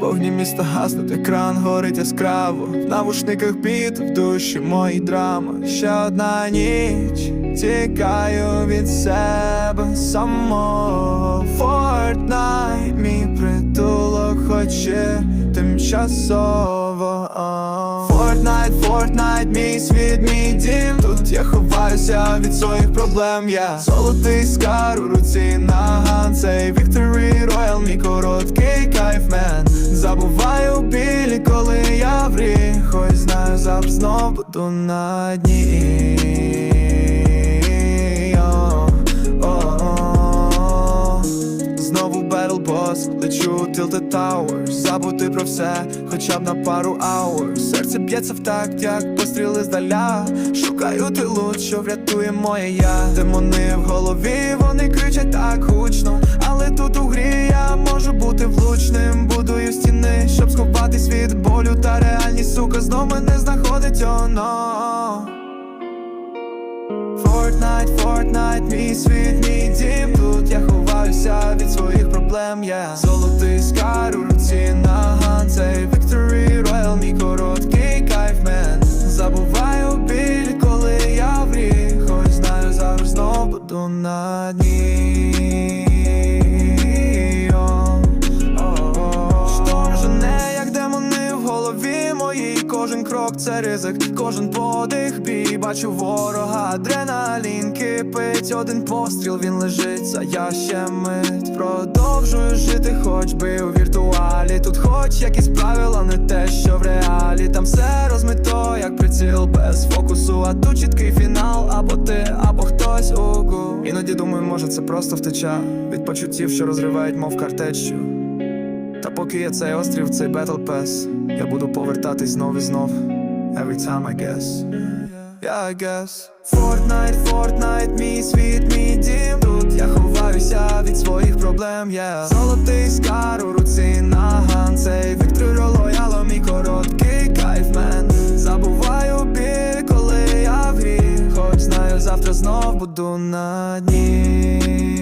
Вогні міста гаснуть, екран горить яскраво. В навушниках біт, в душі мої драма. Ще одна ніч, тікаю від себе самого Fortnite, мій притулок хоче тимчасово. Fortnite, Fortnite, мій світ, я ховаюся від своїх проблем, я Золотий скар у руці на ганцей Victory Royal, мій короткий кайфмен Забуваю білі, коли я в Хоч знаю, завжди знов буду на дні Boss, лечу Tilted Towers. Забути про все, хоча б на пару hours. Серце б'ється в такт, як постріли здаля Шукаю тилу, що врятує моє я. Демони в голові, вони кричать так гучно. Але тут у грі я можу бути влучним. Будую стіни, щоб сховатись від болю Та реальність, сука, знов мене знаходить, оно. Fortnite, Fortnite, мій світ, крок це ризик, кожен подих бій Бачу ворога, адреналін кипить Один постріл, він лежить, а я ще мить. Продовжую жити, хоч би у віртуалі. Тут хоч якісь правила, не те, що в реалі. Там все розмито, як приціл без фокусу. А тут чіткий фінал, або ти, або хтось угу Іноді думаю, може це просто втеча. Від почуттів, що розривають, мов картечю та поки є цей острів, цей Battle Pass Я буду повертатись знов і знов Every time I guess. Yeah, I guess. Fortnite, Fortnite, мій світ, мій дім. Тут я ховаюся від своїх проблем, yeah. Золотий скар у руці на гансей Віктор лояло, мій короткий кайфмен Забуваю біль, коли я в грі. Хоч знаю, завтра знов буду на дні.